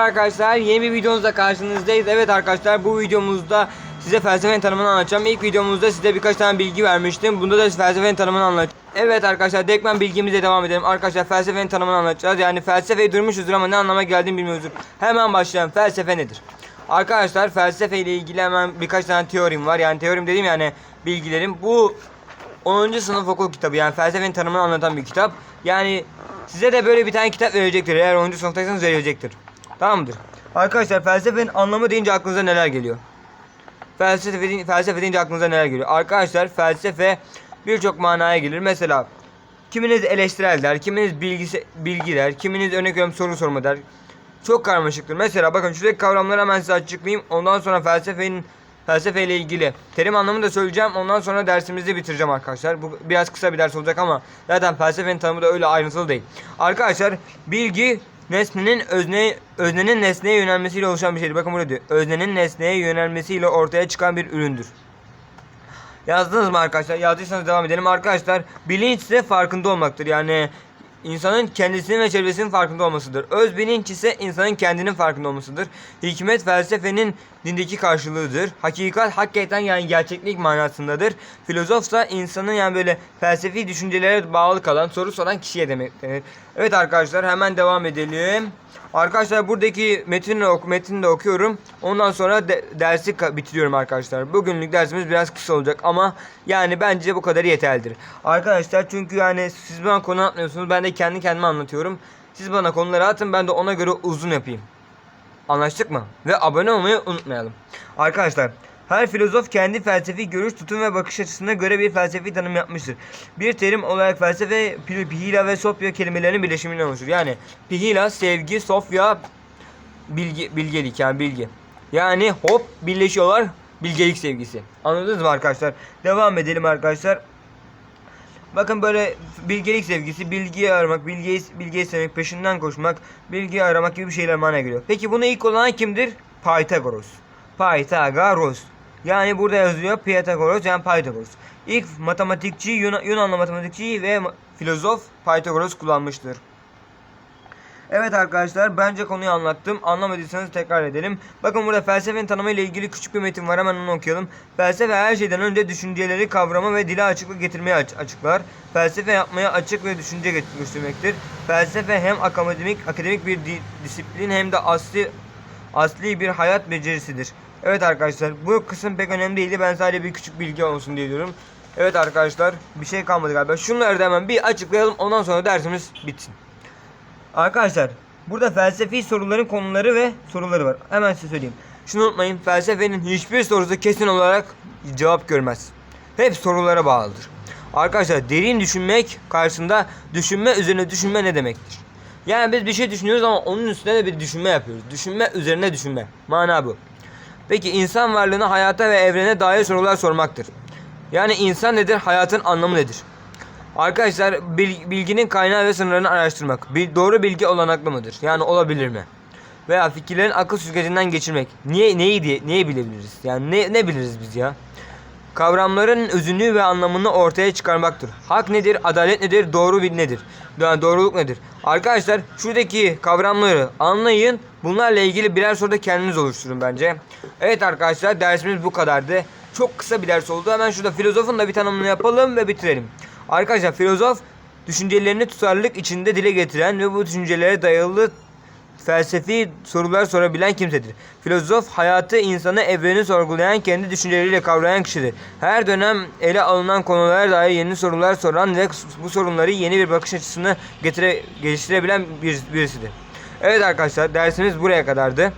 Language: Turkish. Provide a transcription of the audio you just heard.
arkadaşlar yeni bir videomuzda karşınızdayız. Evet arkadaşlar bu videomuzda size felsefenin tanımını anlatacağım. İlk videomuzda size birkaç tane bilgi vermiştim. Bunda da felsefenin tanımını anlatacağım. Evet arkadaşlar Dekmen bilgimize devam edelim. Arkadaşlar felsefenin tanımını anlatacağız. Yani felsefeyi duymuşuzdur ama ne anlama geldiğini bilmiyoruzdur. Hemen başlayalım. Felsefe nedir? Arkadaşlar felsefe ile ilgili hemen birkaç tane teorim var. Yani teorim dediğim yani bilgilerim. Bu 10. sınıf okul kitabı yani felsefenin tanımını anlatan bir kitap. Yani size de böyle bir tane kitap verecektir. Eğer 10. sınıftaysanız verilecektir. Tamam mıdır? Arkadaşlar felsefenin anlamı deyince aklınıza neler geliyor? Felsefe, felsefe deyince aklınıza neler geliyor? Arkadaşlar felsefe birçok manaya gelir. Mesela kiminiz eleştirel der, kiminiz bilgisi, bilgi der, kiminiz örnek veriyorum soru sorma der. Çok karmaşıktır. Mesela bakın şuradaki kavramları hemen size açıklayayım. Ondan sonra felsefenin felsefe ile ilgili terim anlamını da söyleyeceğim. Ondan sonra dersimizi bitireceğim arkadaşlar. Bu biraz kısa bir ders olacak ama zaten felsefenin tanımı da öyle ayrıntılı değil. Arkadaşlar bilgi nesnenin özne öznenin nesneye yönelmesiyle oluşan bir şeydir. Bakın burada diyor. Öznenin nesneye yönelmesiyle ortaya çıkan bir üründür. Yazdınız mı arkadaşlar? Yazdıysanız devam edelim. Arkadaşlar bilinç ise farkında olmaktır. Yani insanın kendisinin ve çevresinin farkında olmasıdır. Öz bilinç ise insanın kendinin farkında olmasıdır. Hikmet felsefenin dindeki karşılığıdır. Hakikat hakikaten yani gerçeklik manasındadır. Filozof ise insanın yani böyle felsefi düşüncelere bağlı kalan soru soran kişiye demektir. Evet arkadaşlar hemen devam edelim. Arkadaşlar buradaki metini, oku, metini de okuyorum. Ondan sonra de- dersi bitiriyorum arkadaşlar. Bugünlük dersimiz biraz kısa olacak ama yani bence bu kadar yeterlidir. Arkadaşlar çünkü yani siz bana konu atmıyorsunuz. Ben de kendi kendime anlatıyorum. Siz bana konuları atın ben de ona göre uzun yapayım. Anlaştık mı? Ve abone olmayı unutmayalım. Arkadaşlar her filozof kendi felsefi görüş, tutum ve bakış açısına göre bir felsefi tanım yapmıştır. Bir terim olarak felsefe, pi- pihila ve sofya kelimelerinin birleşiminden oluşur. Yani pihila, sevgi, sofya, bilgi, bilgelik yani bilgi. Yani hop birleşiyorlar bilgelik sevgisi. Anladınız mı arkadaşlar? Devam edelim arkadaşlar. Bakın böyle bilgelik sevgisi, bilgiyi aramak, bilgiyi, bilgiyi sevmek, peşinden koşmak, bilgiyi aramak gibi şeyler manaya geliyor. Peki bunu ilk olan kimdir? Pythagoras. Pythagoras. Yani burada yazıyor Pythagoras yani Pythagoras. İlk matematikçi Yunan, Yunanlı matematikçi ve filozof Pythagoras kullanmıştır. Evet arkadaşlar bence konuyu anlattım. Anlamadıysanız tekrar edelim. Bakın burada felsefenin tanımı ile ilgili küçük bir metin var. Hemen onu okuyalım. Felsefe her şeyden önce düşünceleri kavrama ve dile açıklık getirmeye aç- açıklar. Felsefe yapmaya açık ve düşünce göstermektir. Felsefe hem akademik akademik bir di- disiplin hem de asli asli bir hayat becerisidir. Evet arkadaşlar bu kısım pek önemli değildi. Ben sadece bir küçük bilgi olsun diye diyorum. Evet arkadaşlar bir şey kalmadı galiba. Şunları da hemen bir açıklayalım. Ondan sonra dersimiz bitsin. Arkadaşlar burada felsefi soruların konuları ve soruları var. Hemen size söyleyeyim. Şunu unutmayın felsefenin hiçbir sorusu kesin olarak cevap görmez. Hep sorulara bağlıdır. Arkadaşlar derin düşünmek karşısında düşünme üzerine düşünme ne demektir? Yani biz bir şey düşünüyoruz ama onun üstüne de bir düşünme yapıyoruz. Düşünme üzerine düşünme. Mana bu. Peki insan varlığına hayata ve evrene dair sorular sormaktır. Yani insan nedir? Hayatın anlamı nedir? Arkadaşlar bil- bilginin kaynağı ve sınırlarını araştırmak. Bir doğru bilgi olanaklı mıdır? Yani olabilir mi? Veya fikirlerin akıl süzgecinden geçirmek. Niye neyi diye neyi bilebiliriz? Yani ne ne biliriz biz ya? Kavramların özünü ve anlamını ortaya çıkarmaktır. Hak nedir? Adalet nedir? Doğru bir nedir? Yani doğruluk nedir? Arkadaşlar şuradaki kavramları anlayın. Bunlarla ilgili birer soru da kendiniz oluşturun bence. Evet arkadaşlar dersimiz bu kadardı. Çok kısa bir ders oldu. Hemen şurada filozofun da bir tanımını yapalım ve bitirelim. Arkadaşlar filozof düşüncelerini tutarlılık içinde dile getiren ve bu düşüncelere dayalı felsefi sorular sorabilen kimsedir. Filozof hayatı, insanı, evreni sorgulayan, kendi düşünceleriyle kavrayan kişidir. Her dönem ele alınan konulara dair yeni sorular soran ve bu sorunları yeni bir bakış açısını getire, geliştirebilen bir, birisidir. Evet arkadaşlar dersimiz buraya kadardı.